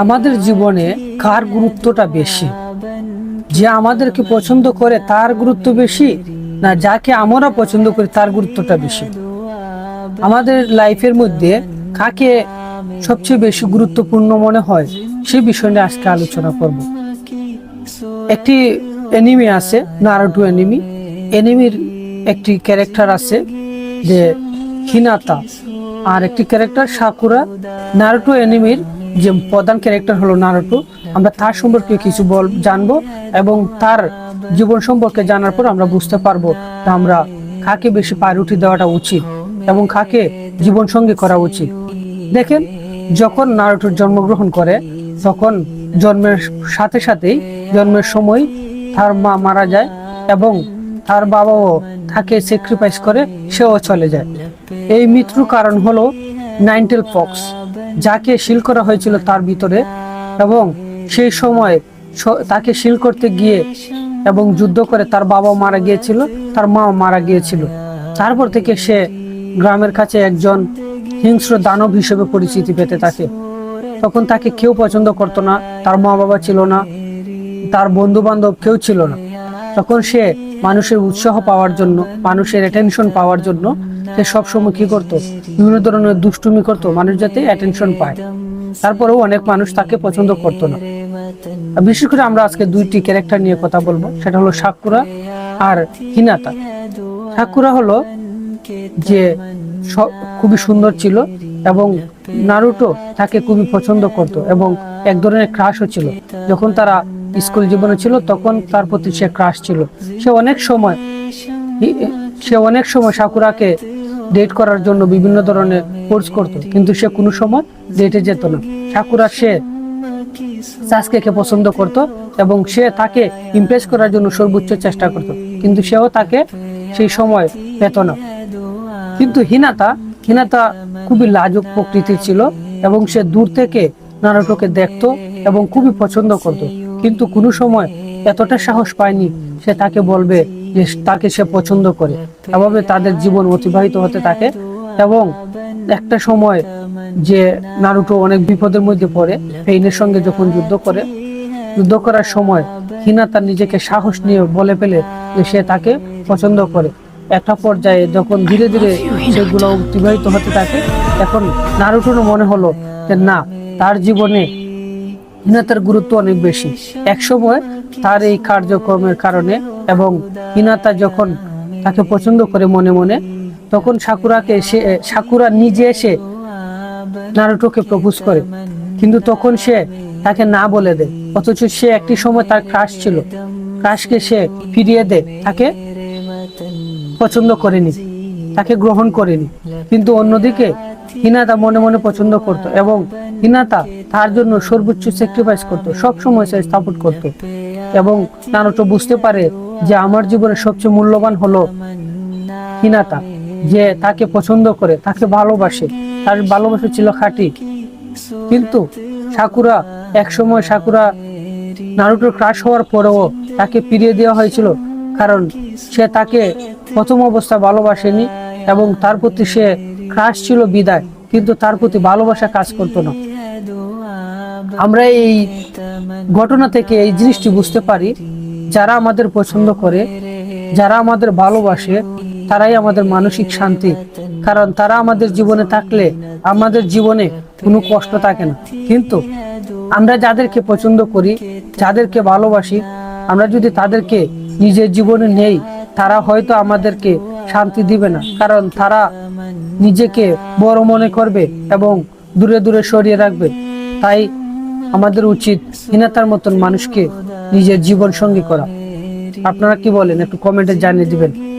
আমাদের জীবনে কার গুরুত্বটা বেশি? যে আমাদেরকে পছন্দ করে তার গুরুত্ব বেশি না যাকে আমরা পছন্দ করি তার গুরুত্বটা বেশি? আমাদের লাইফের মধ্যে কাকে সবচেয়ে বেশি গুরুত্বপূর্ণ মনে হয় সে বিষয় নিয়ে আজকে আলোচনা করব। একটি এনিমি আছে নারুটু এনিমি এনিমির একটি ক্যারেক্টার আছে যে হিনাতা আর একটি ক্যারেক্টার সাকুরা নারুটু এনিমির যে প্রধান ক্যারেক্টার হলো নারুটু, আমরা তার সম্পর্কে কিছু বল, জানব এবং তার জীবন সম্পর্কে জানার পর আমরা বুঝতে পারব আমরা কাকে বেশি প্রায়োরিটি দেওয়াটা উচিত এবং কাকে জীবন সঙ্গী করা উচিত। দেখেন, যখন নারুটোর জন্মগ্রহণ করে, তখন জন্মের সাথে সাথেই জন্মের সময় তার মা মারা যায় এবং তার বাবাও তাকে স্যাক্রিফাইস করে, সেও চলে যায়। এই মৃত্যুর কারণ হলো নাইনটেল পক্স। যাকে শিল করা হয়েছিল তার ভিতরে এবং সেই সময় তাকে শিল করতে গিয়ে এবং যুদ্ধ করে তার বাবা মারা গিয়েছিল, তার মাও মারা গিয়েছিল। তারপর থেকে সে গ্রামের কাছে একজন হিংস্র দানব হিসেবে পরিচিতি পেতে থাকে। তখন তাকে কেউ পছন্দ করতো না, তার মা বাবা ছিল না, তার বন্ধু বান্ধব কেউ ছিল না। তখন সে মানুষের উৎসাহ পাওয়ার জন্য, মানুষের অ্যাটেনশন পাওয়ার জন্য সে সবসময় কি করতো? বিভিন্ন ধরনের দুষ্টুমি করতো, মানুষ যাতে অ্যাটেনশন পায়। তারপরেও অনেক মানুষ তাকে পছন্দ করতো না। বিশেষ করে আমরা আজকে দুইটি ক্যারেক্টার নিয়ে কথা বলব, সেটা হলো সাকুরা আর হিনাতা। সাকুরা হলো যে খুবই সুন্দর ছিল এবং নারুটো তাকে খুবই পছন্দ করত এবং এক ধরনের ক্রাশও ছিল। যখন তারা স্কুল জীবনে ছিল, তখন তার প্রতি সে ক্রাশ ছিল। সে অনেক সময় সে অনেক সময় সাকুরাকে ডেট করার জন্য বিভিন্ন ধরনের কোর্স করত, কিন্তু সে কোনো সময় ডেটে যেত না। সাকুরা সে সাসকেকে পছন্দ করত এবং সে তাকে ইমপ্রেস করার জন্য সর্বোচ্চ চেষ্টা করত, কিন্তু সেও তাকে সেই সময় পেত না। কিন্তু হিনাতা হিনাতা খুবই লাজুক প্রকৃতির ছিল এবং সে দূর থেকে নারুটোকে দেখতো এবং খুবই পছন্দ করত। কিন্তু কোনো সময় এতটা সাহস পায়নি সে তাকে বলবে যে তাকে সে পছন্দ করে এভাবে তাদের জীবন অতিবাহিত হতে থাকে এবং একটা সময় যে নারুটো অনেক বিপদের মধ্যে পড়ে, ফেইনের সঙ্গে যখন যুদ্ধ করে, যুদ্ধ করার সময় হিনা তার নিজেকে সাহস নিয়ে বলে ফেলে যে সে তাকে পছন্দ করে। একটা পর্যায়ে যখন ধীরে ধীরে সেগুলো অতিবাহিত হতে থাকে, এখন নারুটোর মনে হলো যে না, তার জীবনে হিনাতার গুরুত্ব অনেক বেশি। একসময় তার এই কার্যক্রমের কারণে এবং হিনাতা যখন তাকে পছন্দ করে মনে মনে, তখন সাকুরাকে সে, সাকুরা নিজে এসে নারুটোকে প্রপোজ করে। কিন্তু তখন সে তাকে না বলে দেয়। অথচ সে একটি সময় তার ক্রাশ ছিল। ক্রাশকে সে ফিরিয়ে দেয়। তাকে পছন্দ করেনি। তাকে গ্রহণ করেনি। কিন্তু অন্যদিকে হিনাতা মনে মনে পছন্দ করত এবং হিনাতা তার জন্য সর্বোচ্চ স্যাক্রিফাইস করত, সব সময় সে সাপোর্ট করত। এবং নারুটো বুঝতে পারে যে আমার জীবনে সবচেয়ে মূল্যবান হলো হিনাতা যে তাকে পছন্দ করে, তাকে ভালোবাসে। তার ভালোবাসা ছিল খাঁটি। কিন্তু সাকুরা এক সময় সাকুরা নারুটোর ক্রাশ হওয়ার পরেও তাকে ফিরিয়ে দেওয়া হয়েছিল, কারণ সে তাকে প্রথম অবস্থা ভালোবাসেনি এবং তার প্রতি সে ক্রাশ ছিল বিদায়, কিন্তু তার প্রতি ভালোবাসা কাজ করতো না। আমরা এই ঘটনা থেকে এই জিনিসটি বুঝতে পারি, যারা আমাদের পছন্দ করে, যারা আমাদের ভালোবাসে, তারাই আমাদের মানসিক শান্তি। কারণ তারা আমাদের জীবনে থাকলে আমাদের জীবনে কোনো কষ্ট থাকে না। কিন্তু আমরা যাদেরকে পছন্দ করি, যাদেরকে ভালোবাসি, আমরা যদি তাদেরকে নিজের জীবনে নেই, তারা হয়তো আমাদেরকে শান্তি দিবে না। কারণ তারা নিজেকে বড় মনে করবে এবং দূরে দূরে সরিয়ে রাখবে। তাই আমাদের উচিত হিনাতার মতন মানুষকে নিজের জীবন সঙ্গী করা। আপনারা কি বলেন? একটু কমেন্টে জানিয়ে দিবেন।